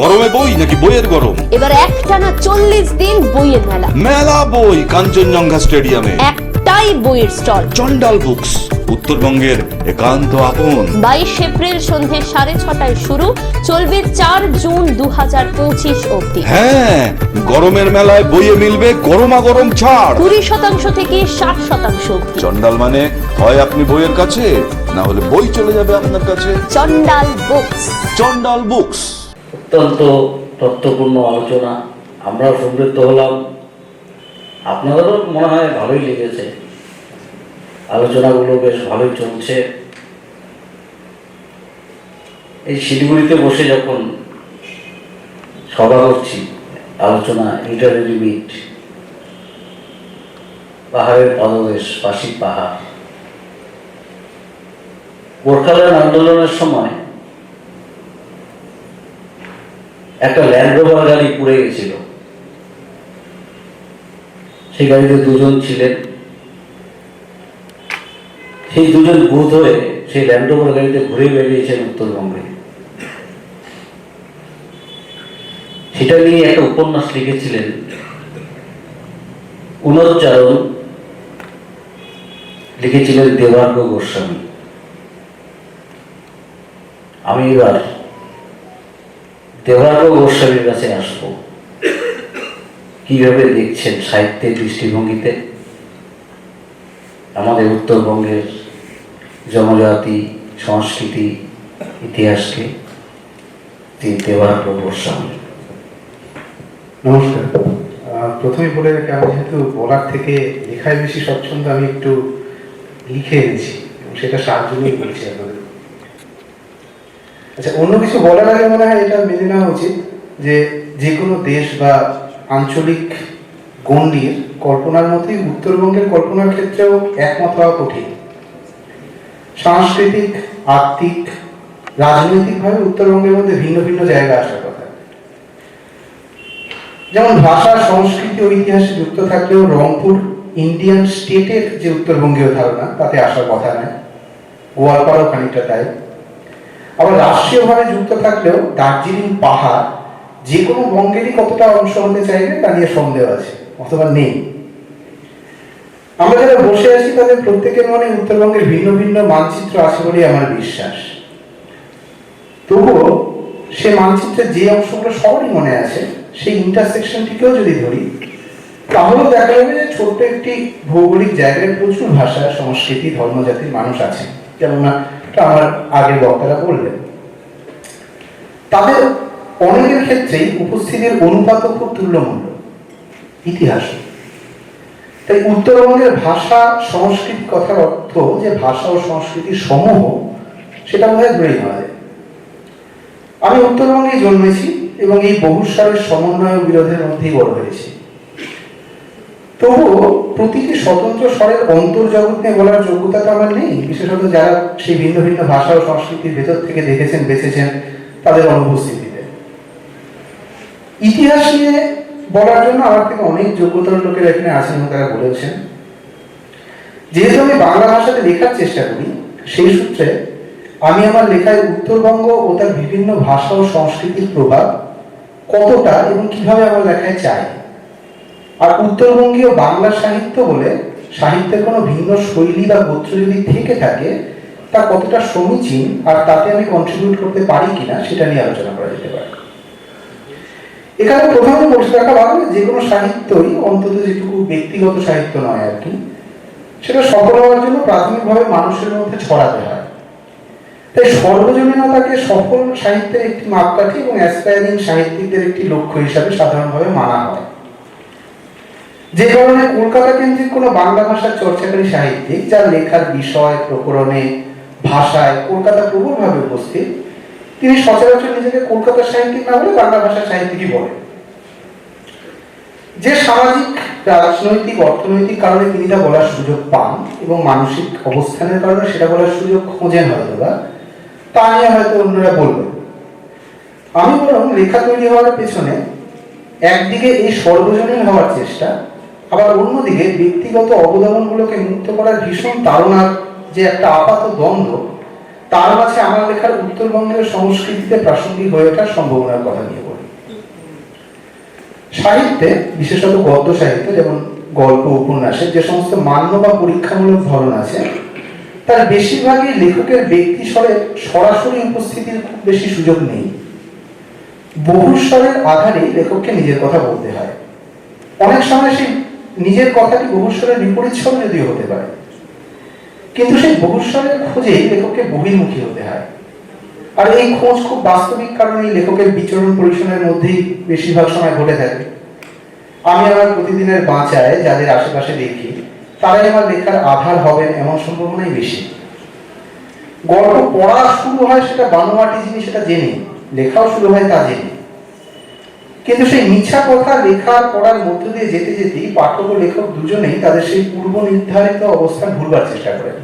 গরমে বই নাকি বইয়ের গরম? এবার একটানা চল্লিশ দিন বইয়ের মেলা। মেলা বই কাঞ্চনজঙ্ঘা স্টেডিয়ামে। একটাই বইয়ের স্টল। চন্ডাল বুকস উত্তরবঙ্গের একান্ত আপন। বাইশ এপ্রিল সন্ধে সাড়ে ছটায় শুরু চলবে চার জুন দু হাজার পঁচিশ অব্দি হ্যাঁ গরমের মেলায় বইয়ে মিলবে গরমা গরম ছাড়। কুড়ি শতাংশ থেকে ষাট শতাংশ অব্দি চন্ডাল মানে হয় আপনি বইয়ের কাছে না হলে বই চলে যাবে আপনার কাছে? চন্ডাল বুকস। চন্ডাল বুকস। অত্যন্ত তথ্যপূর্ণ আলোচনা। আমরাও সমৃদ্ধ হলাম। আপনাদেরও মনে হয় ভালোই লেগেছে। আলোচনাগুলো বেশ ভালোই চলছে। এই শিলিগুড়িতে বসে যখন সভা করছি, আলোচনা ইন্টারভিউ মিট, পাহাড়ের পাদদেশ, পাশি পাহাড়। গোর্খাল্যান্ড আন্দোলনের সময় একটা ল্যান্ড রোভার গাড়ি পুড়ে গেছিল। সেই গাড়িতে দুজন ছিলেন। সেই দুজন ভূত হয়ে সেই ল্যান্ড রোভার গাড়িতে ঘুরে বেরিয়েছেন উত্তরবঙ্গে। সেটা নিয়ে একটা উপন্যাস লিখেছিলেন পুনরুচ্চারণ লিখেছিলেন দেবার্গ গোস্বামী। আমি এবার দেবার্গ গোস্বামীর কাছে আসব। কীভাবে দেখছেন সাহিত্যের দৃষ্টিভঙ্গিতে? আমাদের উত্তরবঙ্গের জনজাতি, সংস্কৃতি, ইতিহাসকে তিনি দেবার্গ গোস্বামী। নমস্কার। প্রথমে বলে রাখি, আমি যেহেতু বলার থেকে লেখায় বেশি স্বচ্ছন্দ, আমি একটু লিখে এনেছি সেটা সাহায্য নিয়ে বলছি আপনাদের আচ্ছা অন্য কিছু বলার আগে মনে হয় এটা মেনে নেওয়া উচিত যে যে কোনো দেশ বা আঞ্চলিক গণ্ডির কল্পনার মতোই উত্তরবঙ্গের কল্পনার ক্ষেত্রেও একমত হওয়া কঠিন। সাংস্কৃতিক আর্থিক রাজনৈতিকভাবে উত্তরবঙ্গের মধ্যে ভিন্ন ভিন্ন জায়গা আসার কথা। যেমন ভাষা, সংস্কৃতি ও ইতিহাসে যুক্ত থাকলেও রংপুর ইন্ডিয়ান স্টেটের যে উত্তরবঙ্গীয় ধারণা, তাতে আসার কথা নয়। গোয়ালপাড়াও খানিকটা তাই। আবার রাষ্ট্রীয়ভাবে যুক্ত থাকলেও দার্জিলিং পাহাড় যে কোনো বঙ্গেরই কতটা অংশ হতে চাইবে তা নিয়ে সন্দেহ আছে, অথবা নেই। আমরা যারা বসে আছি তাদের প্রত্যেকের মনে উত্তরবঙ্গের ভিন্ন ভিন্ন মানচিত্র আছে বলেই আমার বিশ্বাস। তবুও সে মানচিত্রের যে অংশগুলো সবারই মনে আছে, সেই ইন্টারসেকশনটিকেও যদি ধরি, তাহলেও দেখা যাবে যে ছোট্ট একটি ভৌগোলিক জায়গায় প্রচুর ভাষা, সংস্কৃতি, ধর্মজাতির মানুষ আছে। যেমন না এটা আমার আগের বক্তারা বললেন। তাদের অনেকের ক্ষেত্রেই উপস্থিতির অনুপাত খুব তুল্যমূল্য, ইতিহাস। তাই উত্তরবঙ্গের ভাষা সংস্কৃতি কথার অর্থ যে ভাষা ও সংস্কৃতির সমূহ, সেটা বোধ হয়। ধরেই আমি উত্তরবঙ্গে জন্মেছি এবং এই বহুস্বরের সমন্বয় বিরোধের মধ্যেই বড় হয়েছি। তবুও প্রতিটি স্বতন্ত্র স্বরের অন্তর্জগৎ নিয়ে বলার যোগ্যতা তো আমার নেই। বিশেষত যারা সেই ভিন্ন ভিন্ন ভাষা ও সংস্কৃতির ভেতর থেকে দেখেছেন বেঁচেছেন তাদের অনুপস্থিতিতে। ইতিহাস নিয়ে বলার জন্য আমার থেকে অনেক যোগ্যতার লোকেরা এখানে আছেন তারা বলেছেন। যেহেতু আমি বাংলা ভাষাতে লেখার চেষ্টা করি, সেই সূত্রে আমি আমার লেখায় উত্তরবঙ্গ ও তার বিভিন্ন ভাষা ও সংস্কৃতির প্রভাব কতটা এবং কীভাবে আমার লেখায় চাই? আর উত্তরবঙ্গীয় বাংলা সাহিত্য বলে সাহিত্যের কোনো ভিন্ন শৈলী বা গোত্র যদি থেকে থাকে, তা কতটা সমীচীন আর তাতে আমি কন্ট্রিবিউট করতে পারি কিনা সেটা নিয়ে আলোচনা করা যেতে পারে। এখানে প্রথমে বসে রাখা ভালো যে কোনো সাহিত্যই অন্তত যেটুকু ব্যক্তিগত সাহিত্য নয় আর কি, সেটা সফল হওয়ার জন্য প্রাথমিকভাবে মানুষের মধ্যে ছড়াতে হয়। তাই সর্বজনীনতাকে সফল সাহিত্যের একটি মাপকাঠি এবং অ্যাসপায়ারিং সাহিত্যিকদের একটি লক্ষ্য হিসাবে সাধারণভাবে মানা হয়। যে কারণে কলকাতা কেন্দ্রিক কোনো বাংলা ভাষার চর্চাকারী সাহিত্যিক, যার লেখার বিষয়, প্রকরণে, ভাষায় কলকাতা প্রবলভাবে উপস্থিত, তিনি সচরাচর নিজেকে কলকাতার সাহিত্যিক না বলে বাংলা ভাষার সাহিত্যিকই বলেন। যে সামাজিক, রাজনৈতিক, অর্থনৈতিক কারণে তিনি তা বলার সুযোগ পান এবং মানসিক অবস্থানের কারণে সেটা বলার সুযোগ খোঁজেন হয়তো বা, তা নিয়ে হয়তো অন্যরা বলবেন। আমি বরং লেখা তৈরি হওয়ার পেছনে একদিকে এই সর্বজনীন হওয়ার চেষ্টা আবার অন্যদিকে ব্যক্তিগত অবদানগুলোকে মুক্ত করার ভীষণ তাড়নার যে একটা আপাত দ্বন্দ্ব, তার মাঝে আমার লেখার উত্তরবঙ্গের সংস্কৃতিতে প্রাসঙ্গিক হয়ে ওঠার সম্ভাবনার কথা নিয়ে বলি। সাহিত্যে, বিশেষত গদ্য সাহিত্যে, যেমন গল্প, উপন্যাসে, যে সমস্ত মান্য বা পরীক্ষামূলক ধরন আছে, তার বেশিরভাগই লেখকের ব্যক্তি স্বরে সরাসরি উপস্থিতির খুব বেশি সুযোগ নেই। বহুস্বরের আধারে লেখককে নিজের কথা বলতে হয়। অনেক সময় সেই নিজের কথাটি বহুস্বরের বিপরীত যদিও হতে পারে। কিন্তু সেই বহুস্বরের খোঁজে লেখককে বহির্মুখী হতে হয়। আর এই খোঁজ খুব বাস্তবিক কারণে লেখকের বিচরণ পরিসরের মধ্যেই বেশিরভাগ সময় ঘটে থাকে। আমি আমার প্রতিদিনের বাঁচায় যাদের আশেপাশে দেখি, তারাই আমার লেখার আধার হবেন এমন সম্ভাবনাই বেশি। গল্প পড়া শুরু হয় সেটা বানোয়াটি জিনিস সেটা জেনে, লেখাও শুরু হয় তা জেনে। কিন্তু সেই মিছা কথা লেখার পড়ার মধ্য দিয়ে যেতে যেতেই পাঠক ও লেখক দুজনেই তাদের সেই পূর্ব নির্ধারিত অবস্থান ভুলবার চেষ্টা করেন।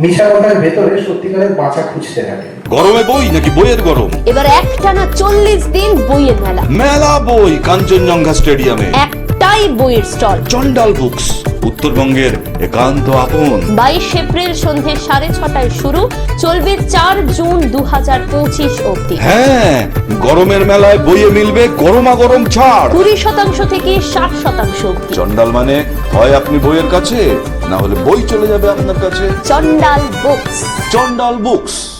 মিছা কথার ভেতরে সত্যিকারের বাঁচা খুঁজতে থাকেন গরমে বই নাকি বইয়ের গরম? এবার একটানা চল্লিশ দিন বইয়ের মেলা। মেলা বই কাঞ্চনজঙ্ঘা স্টেডিয়ামে। একটাই বইয়ের স্টল। চন্ডাল বুকস। উত্তরবঙ্গের একান্ত আপন। বাইশ এপ্রিল সন্ধে সাড়ে ছটায় শুরু চলবে চার জুন দু হাজার পঁচিশ অব্দি হ্যাঁ গরমের মেলায় বইয়ে মিলবে গরমা গরম ছাড়। কুড়ি শতাংশ থেকে ষাট শতাংশ অব্দি চন্ডাল মানে হয় আপনি বইয়ের কাছে না হলে বই চলে যাবে আপনার কাছে? চন্ডাল বুকস। চন্ডাল বুকস।